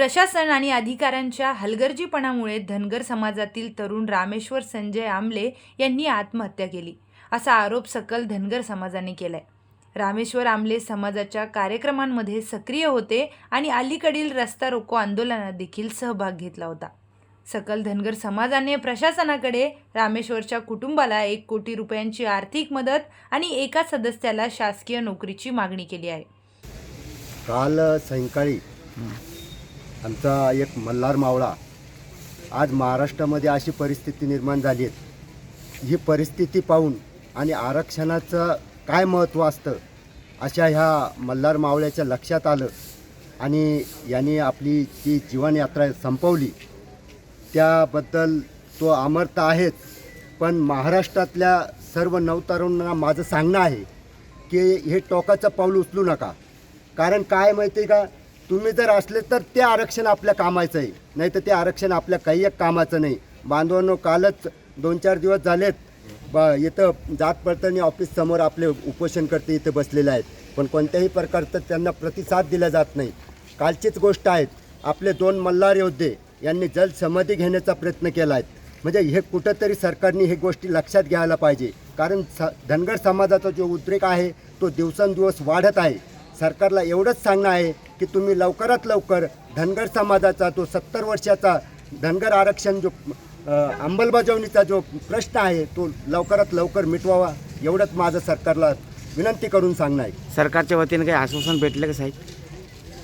प्रशासन आणि अधिकाऱ्यांच्या हलगर्जीपणामुळे धनगर समाजातील तरुण रामेश्वर संजय आमले यांनी आत्महत्या केली असा आरोप सकल धनगर समाजाने केलाय. रामेश्वर आमले समाजाच्या कार्यक्रमांमध्ये सक्रिय होते आणि अलीकडील रस्ता रोको आंदोलनात देखील सहभाग घेतला होता. सकल धनगर समाजाने प्रशासनाकडे रामेश्वरच्या कुटुंबाला एक कोटी रुपयांची आर्थिक मदत आणि एका सदस्याला शासकीय नोकरीची मागणी केली आहे. काल सायंकाळी आमचा एक मल्हार मावळा. आज महाराष्ट्रामध्ये अशी परिस्थिती निर्माण झाली आहे. ही परिस्थिती पाहून आणि आरक्षणाचं काय महत्त्व असतं अशा ह्या मल्हार मावळ्याच्या लक्षात आलं आणि यांनी आपली जी जीवनयात्रा संपवली त्याबद्दल तो अमर्थ आहेच. पण महाराष्ट्रातल्या सर्व नवतरुणांना माझं सांगणं आहे की हे टोकाचं पाऊल उचलू नका. कारण काय माहिती आहे का? तुम्ही जर असले तर ते आरक्षण आपल्या कामाचं आहे. नाही तर ते आरक्षण आपल्या काही एक कामाचं नाही. बांधवांनो कालच दोन चार दिवस झालेत. ब इथं जात पडताना ऑफिस समोर आपले उपोषण करते इथे बसलेले आहेत. पण कोणत्याही प्रकारचं त्यांना प्रतिसाद दिला जात नाही. कालचीच गोष्ट आहेत आपले दोन मल्हार योद्धे यांनी जल समाधी घेण्याचा प्रयत्न केला आहे. म्हणजे हे कुठंतरी सरकारने हे गोष्टी लक्षात घ्यायला पाहिजे. कारण स धनगर समाजाचा जो उद्रेक आहे तो दिवसेंदिवस वाढत आहे. सरकारला एवढंच सांगणं आहे की तुम्ही लवकरात लवकर धनगर समाजाचा तो सत्तर वर्षाचा धनगर आरक्षण जो अंमलबजावणीचा जो प्रश्न आहे तो लवकरात लवकर मिटवावा एवढंच माझं सरकारला विनंती करून सांगणं आहे. सरकारच्या वतीने काही आश्वासन भेटलं का साहेब?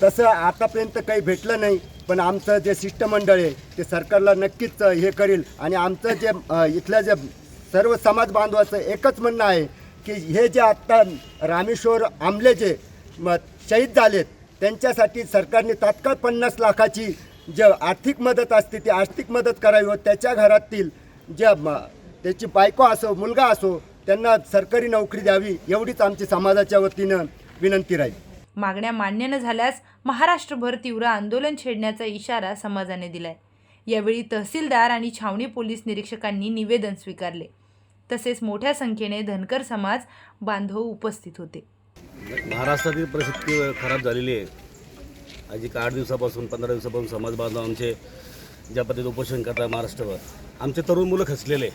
तसं आतापर्यंत काही भेटलं नाही पण आमचं जे शिष्टमंडळ आहे ते सरकारला नक्कीच हे करेल. आणि आमचं जे इथल्या जे सर्व समाज बांधवाचं एकच म्हणणं आहे की हे जे आत्ता रामेश्वर आमले जे म, शहीद झालेत. त्यांच्यासाठी सरकारने तात्काळ पन्नास लाखाची जे आर्थिक मदत असते ती आर्थिक मदत करावी व त्याच्या घरातील ज्या म, त्याची बायको असो मुलगा असो त्यांना सरकारी नोकरी द्यावी एवढीच आमची समाजाच्या वतीनं विनंती राहील. मागण्या मान्य न झाल्यास महाराष्ट्रभर तीव्र आंदोलन छेडण्याचा इशारा समाजाने दिलाय. यावेळी तहसीलदार आणि छावणी पोलीस निरीक्षकांनी निवेदन स्वीकारले. तसेच मोठ्या संख्येने धनकर समाज बांधव उपस्थित होते. महाराष्ट्रातील परिस्थिती खराब झालेली आहे. आज एक आठ दिवसापासून पंधरा दिवसापासून समाज बांधव आमचे ज्या पद्धतीत उपोषण करतात महाराष्ट्रावर आमचे तरुण मुलं खचलेले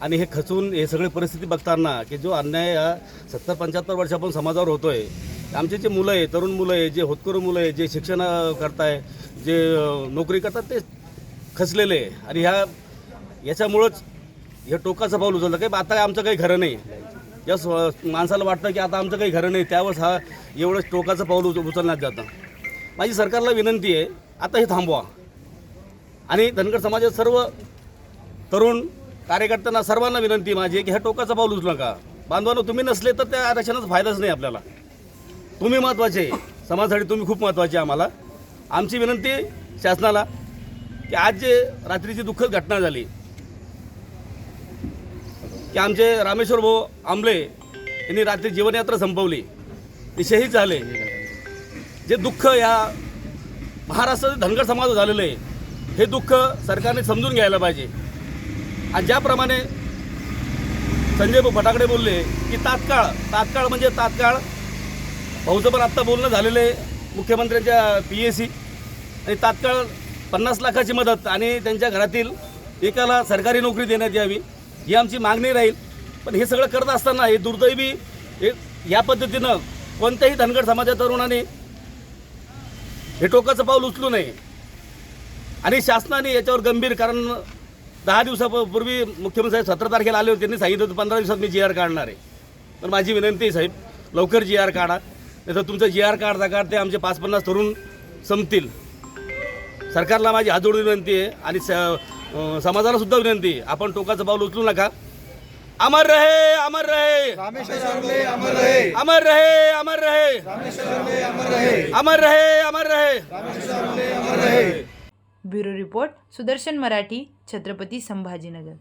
आणि हे खचून हे सगळी परिस्थिती बघताना की जो अन्याय हा सत्तर पंच्याहत्तर वर्षापासून समाजावर होतो आहे आमचे जे मुलं आहे तरुण मुलं आहे जे होतकरू मुलं आहे जे शिक्षण करताय जे नोकरी करतात ते खचलेले आहे आणि ह्या याच्यामुळंच हे टोकाचं पाऊल उचललं. काही आता आमचं काही खरं नाही. या स्व- माणसाला वाटतं की आता आमचं काही खरं नाही त्यावेळेस हा एवढंच टोकाचं पाऊल उच उचलण्यात जातं. माझी सरकारला विनंती आहे आता हे थांबवा. आणि धनगर समाजात सर्व तरुण कार्यकर्त्यांना सर्वांना विनंती माझी आहे की ह्या टोकाचं पाऊल उचलू नका. बांधवांना तुम्ही नसले तर त्या आरक्षणाचा फायदाच नाही आपल्याला. तुम्ही महत्त्वाचे समाजासाठी तुम्ही खूप महत्त्वाचे आहे आम्हाला. आमची विनंती आहे शासनाला की आज जे रात्रीची दुःखद घटना झाली की आमचे रामेश्वर भाऊ आंबले यांनी रात्री जीवनयात्रा संपवली. ते शहीद झाले. जे दुःख या महाराष्ट्राचे धनगर समाज झालेलं आहे हे दुःख सरकारने समजून घ्यायला पाहिजे. आणि ज्याप्रमाणे संजय भाऊ फटाकडे बोलले की तात्काळ तात्काळ म्हणजे तात्काळ. भाऊचं पण आत्ता बोलणं झालेलं आहे मुख्यमंत्र्यांच्या पी एस सी आणि तात्काळ पन्नास लाखाची मदत आणि त्यांच्या घरातील एकाला सरकारी नोकरी देण्यात यावी. ही आमची मागणी राहील. पण हे सगळं करत असताना हे दुर्दैवी हे या पद्धतीनं कोणत्याही धनगड समाजाच्या तरुणाने हे टोकाचं पाऊल उचलू नये. आणि शासनाने याच्यावर गंभीर कारण दहा दिवसापूर्वी मुख्यमंत्री साहेब सतरा तारखेला आले होते त्यांनी सांगितलं होतं पंधरा दिवसात मी जी आर काढणार आहे. तर माझी विनंती आहे साहेब लवकर जी आर काढा. नाही तर तुमचं जी आर काढता काढते आमचे पाच पन्नास तरुण संपतील. सरकारला माझी हात जोडून विनंती आहे आणि स समाजाला सुद्धा विनंती आपण टोकाचं पाऊल उचलू नका. अमर रहे अमर रहे. अमर रहे. अमर रहे अमर रहे. अमर रहे. Bureau report Sudarshan Marathi Chhatrapati Sambhajinagar.